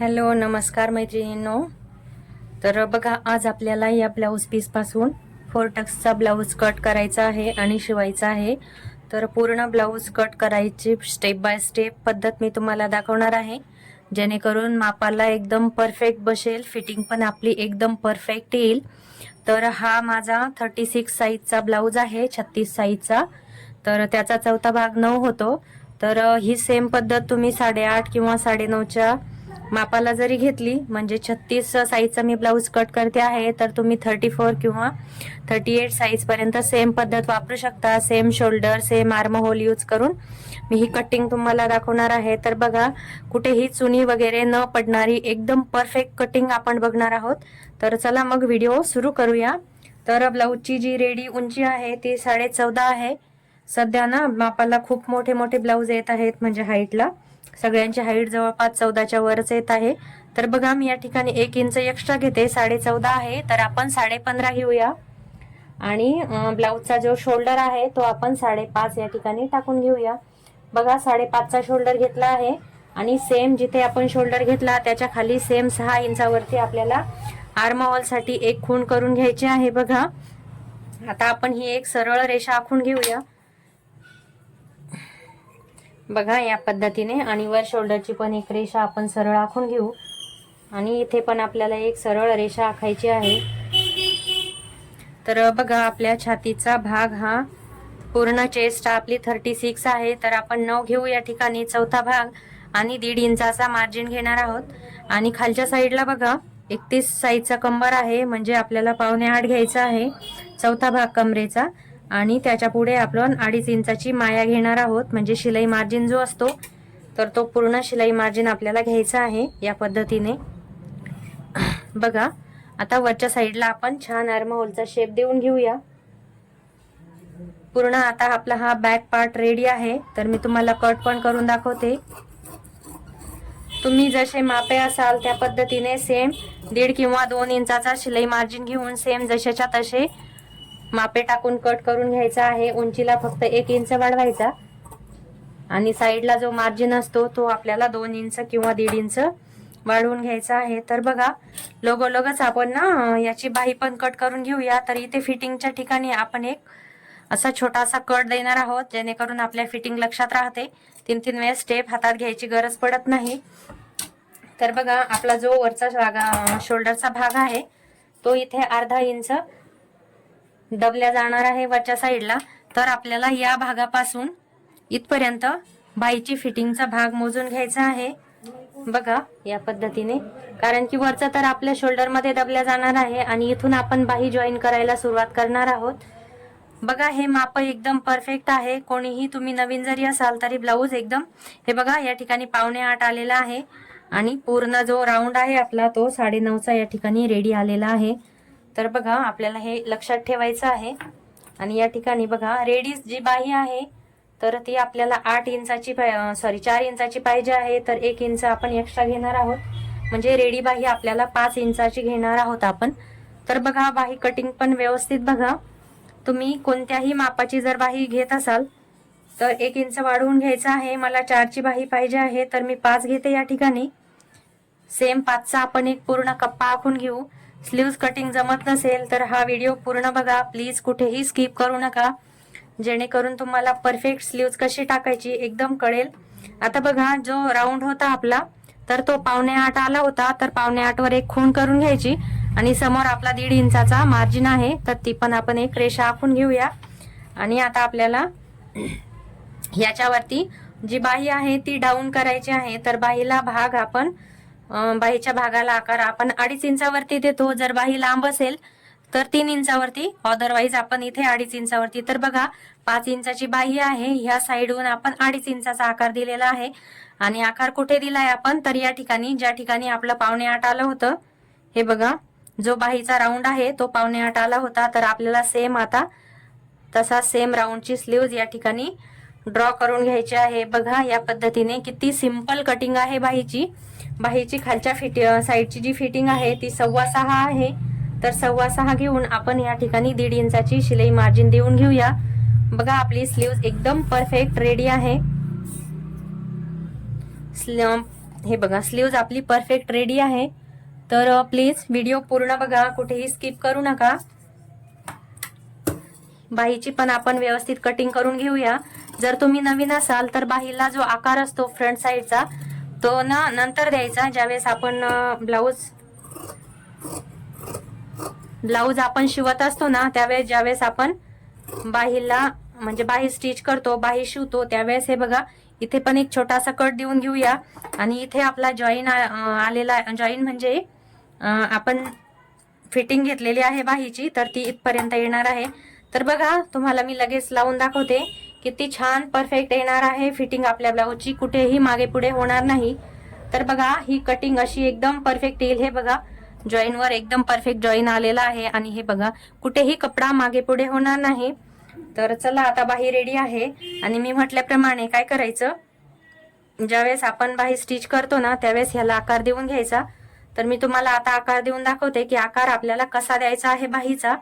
Hello नमस्कार मैत्रिणींनो. तर बघा आज आपल्याला या ब्लाऊज पीसपासून फोर टक्सचा ब्लाऊज कट करायचा आहे आणि शिवायचा आहे. तर पूर्ण ब्लाऊज कट करायची स्टेप बाय स्टेप पद्धत मी तुम्हाला दाखवणार आहे. जेणेकरून मापाला एकदम परफेक्ट बसेल फिटिंग पण आपली एकदम परफेक्ट येईल. तर हा माझा थर्टी सिक्स साईजचा ब्लाऊज आहे छत्तीस साईजचा तर त्याचा चौथा भाग नऊ होतो. तर ही सेम पद्धत तुम्ही साडेआठ किंवा साडेनऊच्या मापाला जरी घेतली म्हणजे छत्तीस साईजचा मी ब्लाऊज कट करते आहे तर तुम्ही थर्टी फोर किंवा थर्टी एट साईजपर्यंत सेम पद्धत वापरू शकता. Same shoulder same arm hole use करून मी ही कटिंग तुम्हाला दाखवणार आहे. तर बघा कुठेही चुनी वगैरे न पडणारी एकदम परफेक्ट कटिंग आपण बघणार आहोत. तर चला मग व्हिडिओ सुरू करूया. तर ब्लाऊजची जी रेडी उंची आहे ती साडे चौदा आहे. सध्या ना मापाला खूप मोठे मोठे ब्लाऊज येत आहेत म्हणजे हाईटला सगळ्यांची हाईट जवळपास चौदाच्या वरच येत आहे. तर बघा मी या ठिकाणी एक इंच एक्स्ट्रा घेते. साडे चौदा आहे. तर आपण साडे पंधरा घेऊया. आणि ब्लाऊजचा जो शोल्डर आहे तो आपण साडेपाच या ठिकाणी टाकून घेऊया. बघा साडेपाचचा शोल्डर घेतला आहे. आणि सेम जिथे आपण शोल्डर घेतला त्याच्याखाली सेम सहा इंचावरती आपल्याला आर्महॉलसाठी एक खूण करून घ्यायची आहे. बघा आता आपण ही एक सरळ रेषा आखून घेऊया. बघा या पद्धतीने आणि वर शोल्डरची पण एक रेषा आपण सरळ आखून घेऊ. आणि इथे पण आपल्याला एक सरळ रेषा आखायची आहे. तर बघा आपल्या छातीचा भाग हा पूर्ण चेस्ट आपली थर्टी सिक्स आहे. तर आपण नऊ घेऊ या ठिकाणी. चौथा भाग आणि दीड इंचाचा मार्जिन घेणार आहोत. आणि खालच्या साईडला बघा एकतीस साईजचा कंबर आहे. म्हणजे आपल्याला पावणे आठ घ्यायचा आहे. चौथा भाग कमरेचा. आणि त्याच्या पुढे आपण अडीच इंचाची माया घेणार आहोत. म्हणजे शिलाई मार्जिन जो असतो तर तो पूर्ण शिलाई मार्जिन आपल्याला घ्यायचा आहे या पद्धतीने. बघा आता वरच्या साईडला आपण छान आर्महोलचा शेप देऊन घेऊया. पूर्ण आता आपला हा बॅक पार्ट रेडी आहे. तर मी तुम्हाला कट पण करून दाखवते. तुम्ही जसे मापे असाल त्या पद्धतीने सेम दीड किंवा दोन इंचाचा शिलाई मार्जिन घेऊन सेम जशाच्या तसे मापे टाकून कट करून घ्यायचा आहे. उंचीला फक्त एक इंच वाढवायचा. आणि साईडला जो मार्जिन असतो तो आपल्याला दोन इंच किंवा दीड इंच वाढवून घ्यायचा आहे. तर बघा लगोलगच आपण ना याची बाही पण कट करून घेऊया. तर इथे फिटिंगच्या ठिकाणी आपण एक असा छोटासा कट देणार आहोत जेणेकरून आपल्या फिटिंग लक्षात राहते. तीन तीन वेळेस स्टेप हातात घ्यायची गरज पडत नाही. तर बघा आपला जो वरचा शोल्डरचा भाग आहे तो इथे अर्धा इंच दबल्या जाणार आहे वरच्या साईडला तर आपल्याला या भागापासून इथपर्यंत बाईची फिटिंगचा भाग मोजून घ्यायचा आहे. बघा या पद्धतीने. कारण की वरचा तर आपल्या शोल्डरमध्ये दबल्या जाणार आहे आणि इथून आपण बाही जॉईन करायला सुरुवात करणार आहोत. बघा हे माप एकदम परफेक्ट आहे. कोणीही तुम्ही नवीन जरी असाल तरी ब्लाऊज एकदम हे बघा या ठिकाणी पावणे आठ आलेला आहे. आणि पूर्ण जो राऊंड आहे आपला तो साडे नऊचा या ठिकाणी रेडी आलेला आहे. तर बघा आपल्याला हे लक्षात ठेवायचं आहे. आणि या ठिकाणी बघा रेडीज जी बाही आहे तर ती आपल्याला आठ इंचाची सॉरी चार इंचाची पाहिजे आहे. तर एक इंच आपण एक्स्ट्रा घेणार आहोत. म्हणजे रेडी बाही आपल्याला पाच इंचाची घेणार आहोत आपण. तर बघा बाही कटिंग पण व्यवस्थित बघा. तुम्ही कोणत्याही मापाची जर बाही घेत असाल तर एक इंच वाढवून घ्यायचं आहे. मला चारची बाही पाहिजे आहे तर मी पाच घेते या ठिकाणी. सेम पाचचा आपण एक पूर्ण कप्पा आखून घेऊ. स्लीव्ज कटिंग जमत नसेल तर हा व्हिडिओ पूर्ण बघा. प्लीज कुठेही स्किप करू नका. जेणेकरून तुम्हाला परफेक्ट स्लीव्ज कशी टाकायची एकदम कळेल. आता बघा जो राऊंड होता आपला तर तो पावणे आठ आला होता. तर पावणे आठ वर एक खूण करून घ्यायची. आणि समोर आपला दीड इंचाचा मार्जिन आहे. तर ती पण आपण एक रेषा आखून घेऊया. आणि आता आपल्याला याच्यावरती जी बाही आहे ती डाऊन करायची आहे. तर बाहीला भाग आपण बाहीच्या भागाला आकार आपण अडीच इंचावरती देतो जर बाही लांब असेल तर तीन इंचावरती. अदरवाईज आपण इथे अडीच इंचावरती. तर बघा पाच इंचाची बाही आहे. ह्या साईडहून आपण अडीच इंचाचा आकार दिलेला आहे. आणि आकार कुठे दिलाय आपण? तर या ठिकाणी ज्या ठिकाणी आपलं पावणे आठ आलं होतं. हे बघा जो बाहीचा राऊंड आहे तो पावणे आठ आला होता. तर आपल्याला सेम आता तसा सेम राऊंडची स्लीव्ज या ठिकाणी ड्रॉ करून घ्यायची आहे. बघा या पद्धतीने किती सिंपल कटिंग आहे बाहीची. बाहीची खालच्या फिट साईडची जी फिटिंग आहे ती सव्वा सहा आहे. तर सव्वा सहा घेऊन आपण या ठिकाणी दीड इंचाची शिलाई मार्जिन देऊन घेऊया. बघा आपली स्लीव्ज एकदम परफेक्ट रेडी आहे. हे बघा स्लीव्ज आपली परफेक्ट रेडी आहे. तर प्लीज व्हिडिओ पूर्ण बघा कुठेही स्किप करू नका. बाहीची पण आपण व्यवस्थित कटिंग करून घेऊया. जर तुम्ही नवीन असाल तर बाहीला जो आकार असतो फ्रंट साईडचा तो ना नंतर द्यायचा ज्यावेळेस आपण ब्लाऊज ब्लाऊज आपण शिवत असतो ना त्यावेळेस ज्यावेळेस आपण बाहीला म्हणजे बाही स्टिच करतो बाही शिवतो त्यावेळेस हे बघा इथे पण एक छोटासा कट देऊन घेऊया. आणि इथे आपला जॉईन आलेला जॉईन म्हणजे आपण फिटिंग घेतलेली आहे बाहीची तर ती इथपर्यंत येणार आहे. तर बघा तुम्हाला मी लगेच लावून दाखवते. किती छान परफेक्ट येणार आहे. फिटिंग आपल्या ब्लाऊजची कुठेही मागे पुढे होणार नाही. तर बघा ही कटिंग अशी एकदम परफेक्ट येईल. हे बघा जॉईनवर एकदम परफेक्ट जॉईन आलेला आहे. आणि हे बघा कुठेही कपडा मागे पुढे होणार नाही. तर चला आता बाही रेडी आहे. आणि मी म्हटल्याप्रमाणे काय करायचं? ज्यावेळेस आपण बाही स्टिच करतो ना त्यावेळेस ह्याला आकार देऊन घ्यायचा. तर मी तुम्हाला आता आकार देऊन दाखवते की आकार आपल्याला कसा द्यायचा आहे बाहीचा.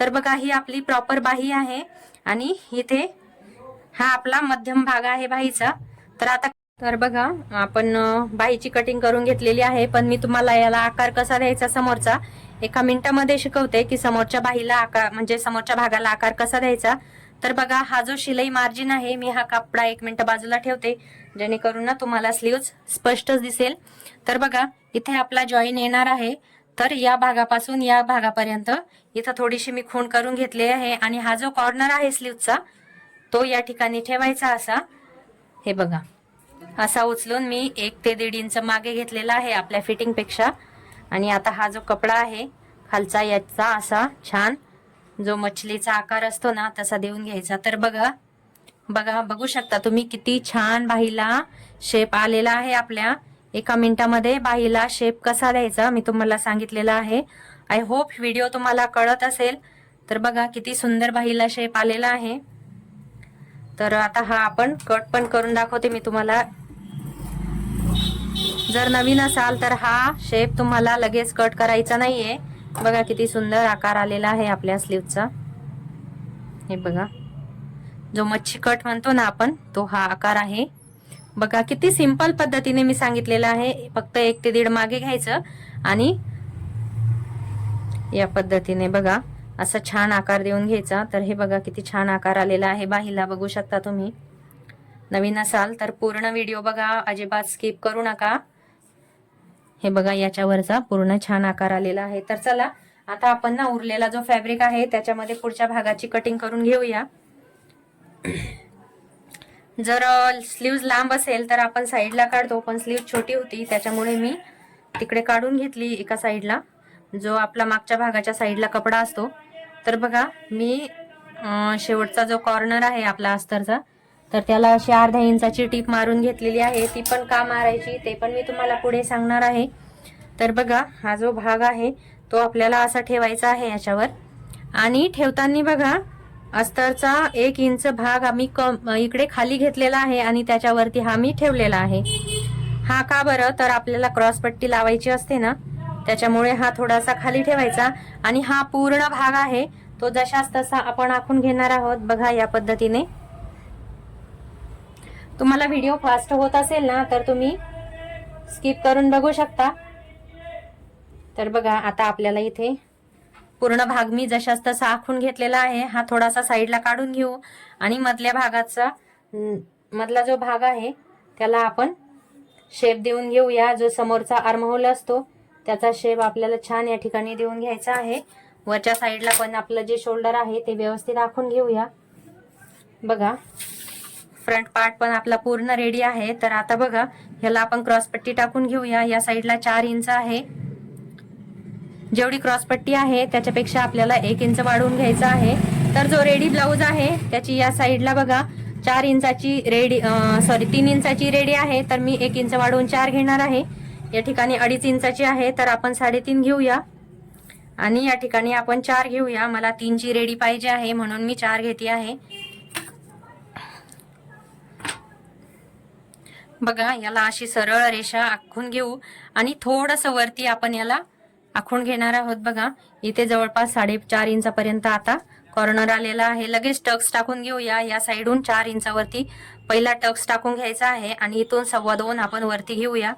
तर बघा ही आपली प्रॉपर बाही आहे. आणि इथे हा आपला मध्यम भाग आहे बाईचा. तर आता तर बघा आपण बाईची कटिंग करून घेतलेली आहे पण मी तुम्हाला याला आकार कसा द्यायचा समोरचा? एका मिनिटामध्ये शिकवते की समोरच्या बाईला आकार म्हणजे समोरच्या भागाला आकार कसा द्यायचा? तर बघा हा जो शिलाई मार्जिन आहे मी हा कापडा एक मिनिट बाजूला ठेवते जेणेकरून ना तुम्हाला स्लीव्ज स्पष्टच दिसेल. तर बघा इथे आपला जॉईन येणार आहे. तर या भागापासून या भागापर्यंत इथं थोडीशी मी खूण करून घेतली आहे आणि हा जो कॉर्नर आहे स्लीवचा तो या ठिकाणी ठेवायचा असा. हे बघा. असा उचलून मी एक ते दीड इंच मागे घेतलेला आहे आपल्या फिटिंगपेक्षा आणि आता हा जो कपडा आहे खालचा याचा असा छान जो मछलीचा आकार असतो ना तसा देऊन घ्यायचा. तर बघा बघा बघू शकता तुम्ही किती छान बाहीला शेप आलेला आहे आपल्या. एका मिनिटामध्ये बाहीला शेप कसा द्यायचा मी तुम्हाला सांगितलेला आहे. आय होप व्हिडिओ तुम्हाला कळत असेल. तर बघा किती सुंदर बाहीला शेप आलेला आहे. तर आता हा आपण कट पण करून दाखवते मी तुम्हाला. जर नवीन असाल तर हा शेप तुम्हाला लगेच कट करायचा नाहीये. बघा किती सुंदर आकार आलेला आहे आपल्या स्लीवचा हे बघा. जो मच्छी कट म्हणतो ना आपण तो हा आकार आहे. बघा किती सिंपल पद्धतीने मी सांगितलेलं आहे. फक्त एक ते दीड मागे घ्यायचं आणि या पद्धतीने बघा. असा छान आकार देऊन घ्यायचा. तर हे बघा किती छान आकार आलेला आहे. बाहीला बघू शकता तुम्ही. नवीन असाल तर पूर्ण व्हिडिओ बघा. अजिबात स्किप करू नका. हे बघा याच्यावरचा पूर्ण छान आकार आलेला आहे. तर चला आता आपण ना उरलेला जो फॅब्रिक आहे त्याच्यामध्ये पुढच्या भागाची कटिंग करून घेऊया. जर स्लीव्ज लांब असेल तर आपण साईडला काढतो पण स्लीव छोटी होती त्याच्यामुळे मी तिकडे काढून घेतली एका साईडला जो आपला मागच्या भागाच्या साईडला कपडा असतो. तर बघा मी शेवटचा जो कॉर्नर आहे आपला अस्तरचा तर त्याला अशी अर्ध्या इंचाची टीप मारून घेतलेली आहे. ती पण का मारायची ते पण मी तुम्हाला पुढे सांगणार आहे. तर बघा हा जो भाग आहे तो आपल्याला असा ठेवायचा आहे याच्यावर. आणि ठेवताना बघा अस्तरचा एक इंच भाग आम्ही कम इकडे खाली घेतलेला आहे आणि त्याच्यावरती हा मी ठेवलेला आहे. हा का बरं? तर आपल्याला क्रॉसपट्टी लावायची असते ना. त्याच्यामुळे हा थोडासा खाली ठेवायचा आणि हा पूर्ण भाग आहे तो जशाच तसा आपण आखून घेणार आहोत बघा या पद्धतीने. तुम्हाला व्हिडिओ फास्ट होत असेल ना तर तुम्ही स्किप करून बघू शकता. तर बघा आता आपल्याला इथे पूर्ण भाग मी जशाच तसा आखून घेतलेला आहे हा थोडासा साईडला काढून घेऊ आणि मधल्या भागाचा मधला जो भाग आहे त्याला आपण शेप देऊन घेऊया जो समोरचा आर्महोल असतो. त्याचा शेप आपल्याला छान या ठिकाणी देऊन घ्यायचा आहे. वरच्या साईडला पण आपलं जे शोल्डर आहे ते व्यवस्थित आखून घेऊया. बघा फ्रंट पार्ट पण आपला पूर्ण रेडी आहे. तर आता बघा ह्याला आपण क्रॉसपट्टी टाकून घेऊया. या साईडला चार इंच आहे. जेवढी क्रॉसपट्टी आहे त्याच्यापेक्षा आपल्याला एक इंच वाढवून घ्यायचा आहे. तर जो रेडी ब्लाऊज आहे त्याची या साईडला बघा चार इंचाची रेडी सॉरी तीन इंचाची रेडी आहे. तर मी एक इंच वाढवून चार घेणार आहे. या ठिकाणी अडीच इंचाची आहे तर आपण साडेतीन घेऊया. आणि या ठिकाणी आपण चार घेऊया. मला तीनची रेडी पाहिजे आहे म्हणून मी चार घेते आहे. बघा याला अशी सरळ रेषा आखून घेऊ. आणि थोडंसं वरती आपण याला आखून घेणार आहोत बघा. इथे जवळपास साडेचार इंचापर्यंत आता कॉर्नर आलेला आहे. लगेच टक्स टाकून घेऊया. या साईडून चार इंचावरती पहिला टक्स टाकून घ्यायचा आहे. आणि इथून सव्वा दोन आपण वरती घेऊया.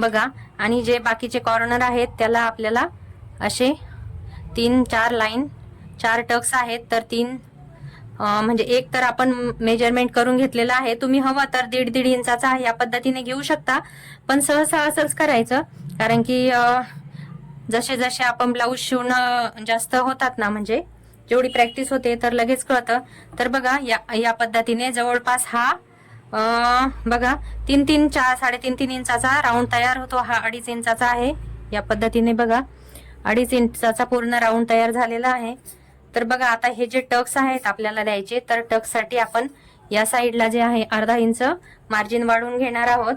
बघा. आणि जे बाकीचे कॉर्नर आहेत त्याला आपल्याला असे तीन चार लाईन चार टक्स आहेत. तर तीन म्हणजे एक तर आपण मेजरमेंट करून घेतलेलं आहे. तुम्ही हवं तर दीड दीड इंचाचा या पद्धतीने घेऊ शकता. पण सहसा असंच करायचं. कारण की जसे जसे आपण ब्लाऊज शिवणं जास्त होतात ना म्हणजे जेवढी प्रॅक्टिस होते तर लगेच कळतं. तर बघा या या पद्धतीने जवळपास हा बघा तीन तीन चार साडेतीन तीन इंचाचा राऊंड तयार होतो. हा अडीच इंचाचा आहे. या पद्धतीने बघा अडीच इंचाचा पूर्ण राऊंड तयार झालेला आहे. तर बघा आता हे जे टक्स आहेत आपल्याला द्यायचे तर टक्ससाठी आपण या साईडला जे आहे अर्धा इंच मार्जिन वाढवून घेणार आहोत.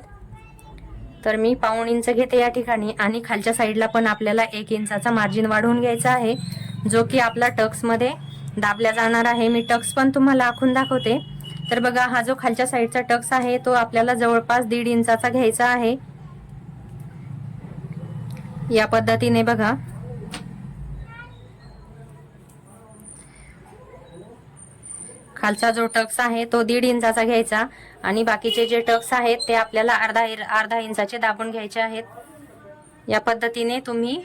तर मी पाऊण इंच घेते या ठिकाणी आणि खालच्या साईडला पण आपल्याला एक इंचाचा मार्जिन वाढवून घ्यायचा आहे जो की आपला टक्समध्ये दाबल्या जाणार आहे. मी टक्स पण तुम्हाला आखून दाखवते. तर बघा हा जो खालच्या साईडचा टक्स आहे तो आपल्याला जवळपास दीड इंचाचा घ्यायचा आहे. या पद्धतीने बघा. खालचा जो टक्स आहे तो दीड इंचाचा घ्यायचा. आणि बाकीचे जे टक्स आहेत ते आपल्याला अर्धा अर्धा इंचाचे दाबून घ्यायचे आहेत. या पद्धतीने तुम्ही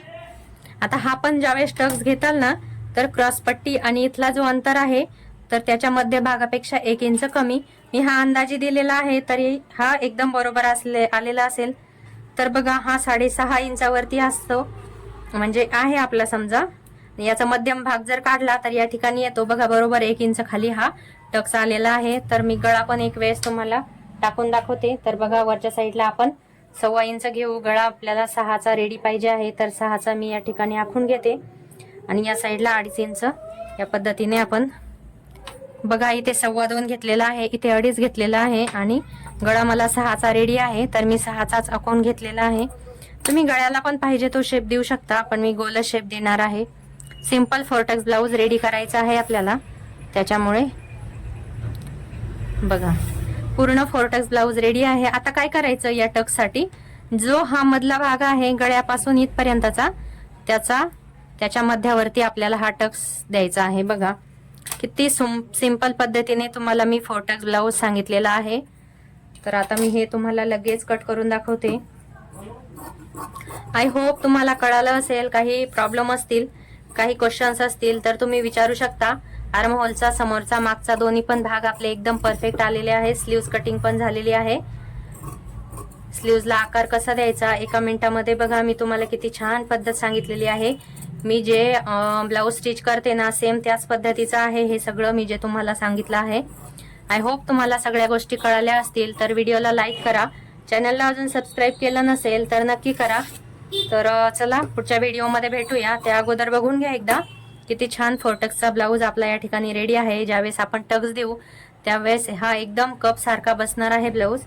आता हा पण ज्यावेळेस टक्स घेताल ना तर क्रॉस पट्टी आणि इथला जो अंतर आहे तर त्याच्या मध्य भागापेक्षा एक इंच कमी. मी हा अंदाजे दिलेला आहे तरी हा एकदम बरोबर असले आलेला असेल. तर बघा हा साडेसहा इंचावरती असतो. म्हणजे आहे आपला समजा. याचा मध्यम भाग जर काढला तर या ठिकाणी येतो. बघा बरोबर एक इंच खाली हा टक्स आलेला आहे. तर मी गळा पण एक वेळेस तुम्हाला टाकून दाखवते. तर बघा वरच्या साईडला आपण सव्वा इंच घेऊ. गळा आपल्याला सहाचा रेडी पाहिजे आहे. तर सहाचा मी या ठिकाणी आखून घेते. आणि या साईडला अडीच इंच या पद्धतीने आपण बघा इथे सव्वा दोन घेतलेला आहे इथे अडीच घेतलेला आहे आणि गळा मला सहाचा रेडी आहे तर मी सहाचाच अकाउंट घेतलेला आहे. तुम्ही गळ्याला पण पाहिजे तो शेप देऊ शकता पण मी गोल शेप देणार आहे. सिंपल फोर्टक्स ब्लाऊज रेडी करायचा आहे आपल्याला. त्याच्यामुळे बघा पूर्ण फोर्टक्स ब्लाऊज रेडी आहे. आता काय करायचं या टक्ससाठी जो हा मधला भाग आहे गळ्यापासून इथपर्यंतचा त्याचा त्याच्या मध्यावरती आपल्याला हा टक्स द्यायचा आहे. बघा किती सिंपल पद्धतीने तुम्हाला मी फोटक ब्लाऊज सांगितलेला आहे. तर आता मी हे तुम्हाला लगेच कट करून दाखवते. आय होप तुम्हाला कळालं असेल काही प्रॉब्लेम असतील काही क्वेश्चन्स असतील तर तुम्ही विचारू शकता. आर्म होलचा समोरचा मागचा दोन्ही पण भाग आपले एकदम परफेक्ट आलेले आहे. स्लीव्ज कटिंग पण झालेली आहे. स्लीव्जला आकार कसा द्यायचा? एका मिनिटामध्ये बघा मी तुम्हाला किती छान पद्धत सांगितलेली आहे. मी जे ब्लाऊज स्टिच करते ना सेम त्याच पद्धतीचं आहे हे सगळं मी जे तुम्हाला सांगितलं आहे. आय होप तुम्हाला सगळ्या गोष्टी कळाल्या असतील तर व्हिडिओला लाईक करा. चॅनलला अजून सबस्क्राईब केलं नसेल तर नक्की करा. तर चला पुढच्या व्हिडिओमध्ये भेटूया. त्या अगोदर बघून घ्या एकदा. किती छान फोटक्सचा ब्लाऊज आपला या ठिकाणी रेडी आहे. ज्यावेळेस आपण टक्स देऊ त्यावेळेस हा एकदम कप सारखा बसणार आहे ब्लाऊज.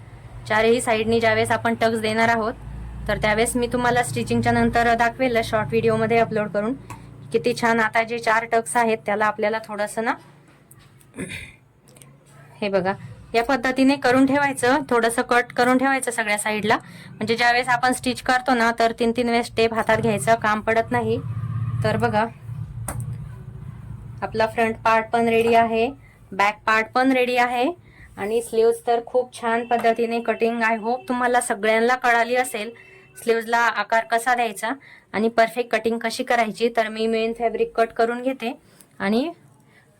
चारही साईडनी ज्यावेळेस आपण टक्स देणार आहोत. तर त्यावेळेस मी तुम्हाला स्टिचिंगच्या नंतर दाखवेल शॉर्ट व्हिडिओमध्ये अपलोड करून. किती छान आता जे चार टक्स आहेत त्याला आपल्याला थोडंसं ना हे बघा या पद्धतीने करून ठेवायचं. थोडंसं कट करून ठेवायचं सगळ्या साईडला म्हणजे ज्यावेळेस आपण स्टिच करतो ना तर तीन तीन वेळेस स्टेप हातात घ्यायचं काम पडत नाही. तर बघा आपला फ्रंट पार्ट पण रेडी आहे बॅक पार्ट पण रेडी आहे. आणि स्लीव्ज तर खूप छान पद्धतीने कटिंग आय होप तुम्हाला सगळ्यांना कळाली असेल. स्लीव्जला आकार कसा द्यायचा आणि परफेक्ट कटिंग कशी करायची तर मी मेन फॅब्रिक कट करून घेते. आणि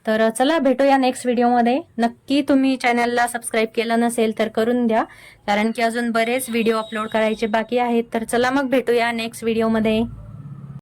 तर चला भेटूया नेक्स्ट व्हिडिओमध्ये नक्की तुम्ही चॅनलला सबस्क्राईब केलं नसेल तर करून द्या कारण की अजून बरेच व्हिडिओ अपलोड करायचे बाकी आहेत. तर चला मग भेटूया नेक्स्ट व्हिडिओमध्ये